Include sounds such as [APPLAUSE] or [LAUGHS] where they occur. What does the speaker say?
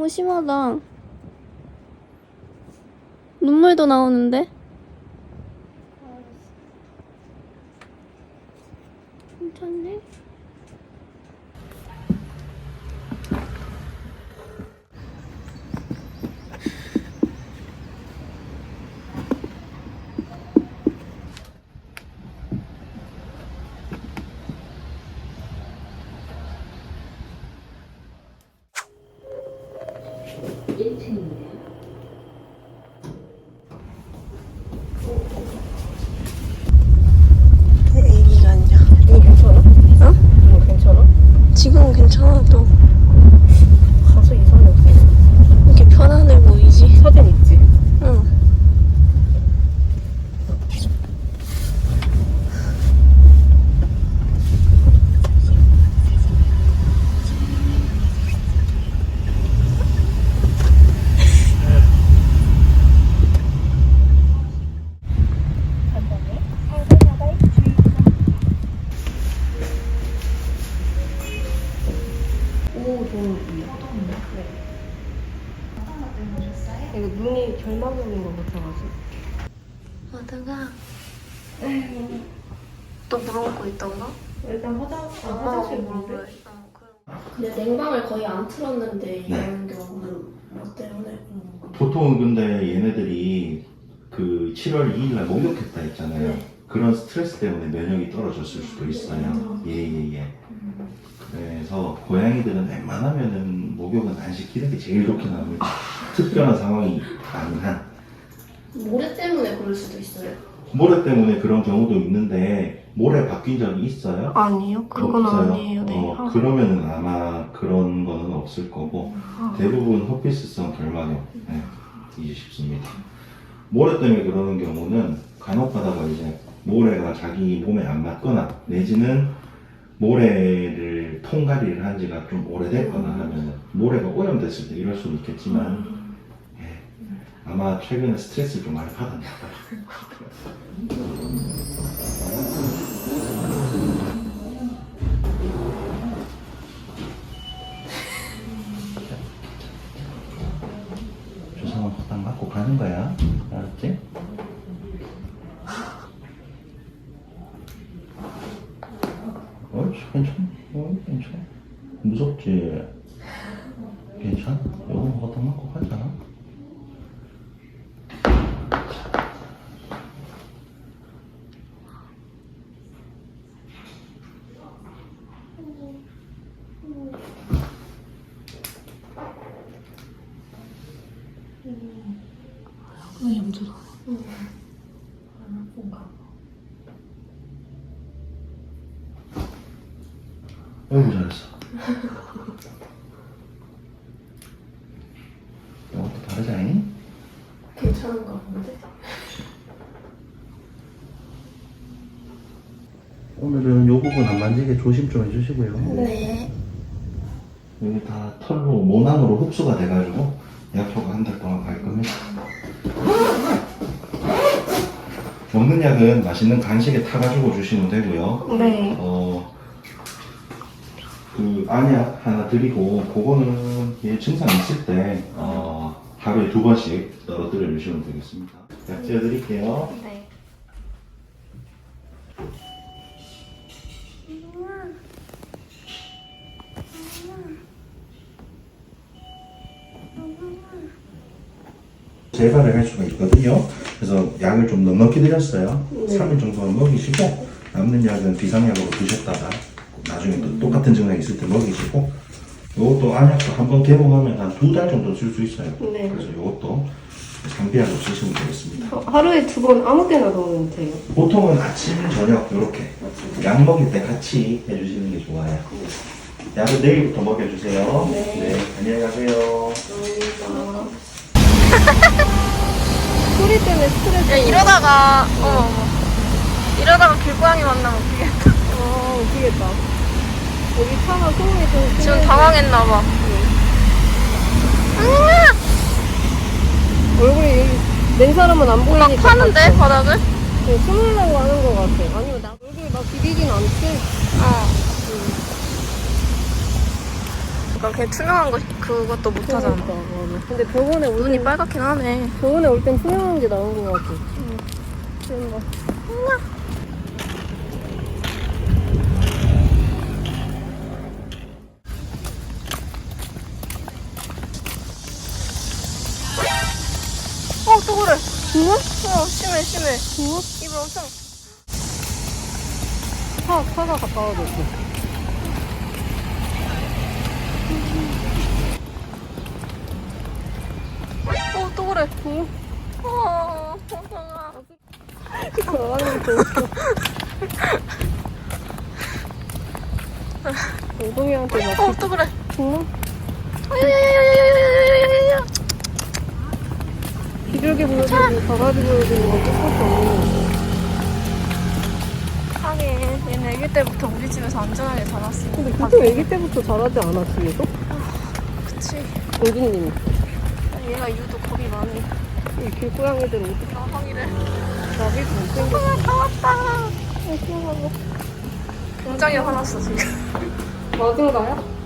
너무 심하다. 눈물도 나오는데? 괜찮네? 애기가 아니라. 이거 괜찮아? 어? 이거 괜찮아? 지금은 괜찮아 도 가서 이상이 없어. 이렇게 편안해 보이지? 사진 있지? 응. 오, 좋은 네. 이거 눈이 것 같아가지고. 하다가 또 물어보고 있던가? 일단 화장, 아, 어, 화장실 물어보고 물어볼 그럼. 근데 냉방을 거의 안 틀었는데 네. 이런 경우는 뭐 때문에? 보통은 근데 얘네들이 그 7월 2일 날 목욕했다 했잖아요. 네. 그런 스트레스 때문에 면역이 떨어졌을 수도 있어요. 예예예. 그래서 고양이들은 웬만하면은 목욕은 안 시키는 게 제일 좋긴 합니다. 특별한 상황이 아닌 한. 모래 때문에 그럴 수도 있어요. 모래 때문에 그런 경우도 있는데 모래 바뀐 적이 있어요? 아니요, 그건 없어요? 아니에요. 네. 어. 그러면은 아마 그런 거는 없을 거고 아. 대부분 허피스성 결막염 네, 이제 싶습니다. 모래 때문에 그러는 경우는 간혹 가다가 이제 모래가 자기 몸에 안 맞거나 내지는 모래를 통가리를 한 지가 좀 오래됐거나 하면 모래가 오염됐을 때 이럴 수는 있겠지만 예, 아마 최근에 스트레스를 좀 많이 받았나 봐요. [LAUGHS] 주사만 딱 맞고 가는 거야. 알았지? 옳지, 괜찮아. 어, 괜찮아. 무섭지? 괜찮아? 요거 딱 맞고 가 자. 왜 힘들어? 어이구, 잘했어. 요것도 다르자잉? 괜찮은가 본데? 오늘은 요 부분 안 만지게 조심 좀 해주시고요. 네. 여기 다 털로 모낭으로 흡수가 돼가지고 약효가 한 달 동안 갈 겁니다. 먹는 약은 맛있는 간식에 타가지고 주시면 되고요. 네. 어, 그 안약 하나 드리고 그거는 얘 증상 있을 때 어, 하루에 두 번씩 떨어뜨려 주시면 되겠습니다. 약 지어드릴게요. 네. 재발을 할 수가 있거든요. 그래서 약을 좀 넉넉히 드렸어요. 3일 정도는 먹이시고 남는 약은 비상약으로 드셨다가 나중에 또 똑같은 증상이 있을 때 먹이시고 이것도 안약도 한번 개봉하면 한 두 달 정도 쓸 수 있어요. 네. 그래서 이것도 장비약으로 쓰시면 되겠습니다. 어, 하루에 두 번 아무 때나 넣으면 돼요. 보통은 아침, 저녁 이렇게 약 먹일 때 같이 해주시는 게 좋아요. 약은 내일부터 먹여주세요. 네. 안녕히 가세요. 소리 때문에 스트레스. 야, 이러다가, 어머, 어머. 이러다가 길고양이 만나면 어떡해. 아, 웃기겠다. 여기 차가 소음이 좀. 지금 심해서 당황했나봐. 얼굴이 여기 낸 사람은 안 보이니까. 막 파는데, 바닥을? 네, 숨으려고 하는 것 같아. 아니면 나 얼굴이 막 비비진 않지? 어. 그러니까 걔 투명한 거 그것도 못 하잖아. 그러니까, 맞아. 근데 병원에 올 눈이 땐, 빨갛긴 하네. 병원에 올 땐 투명한 게 나온 거 같아. 그런 거. 어, 또 그래. 정말? 어, 심해, 심해. 정말? 입을 엄청. 차, 차가 가까워져 있어. 또 그래. 어. 어, 어, 어, 오동이한테 막. 어, 또 그래. 응? 비둘기 보여주고 바가지 보여주고 막 똑같아. 하긴 얘는 아기 때부터 우리 집에서 안전하게 자랐으니까. 근데 보통 애기 때부터 잘하지 않아, 집에서? 아, 그치. 고객님. 얘가 유독 겁이 많이 이 길고양이들 어떻게 나방이래. 나비도 못생겼어. 아, 다 왔다. 어, 귀여워. 굉장히 화났어, 지금. 맞은가요?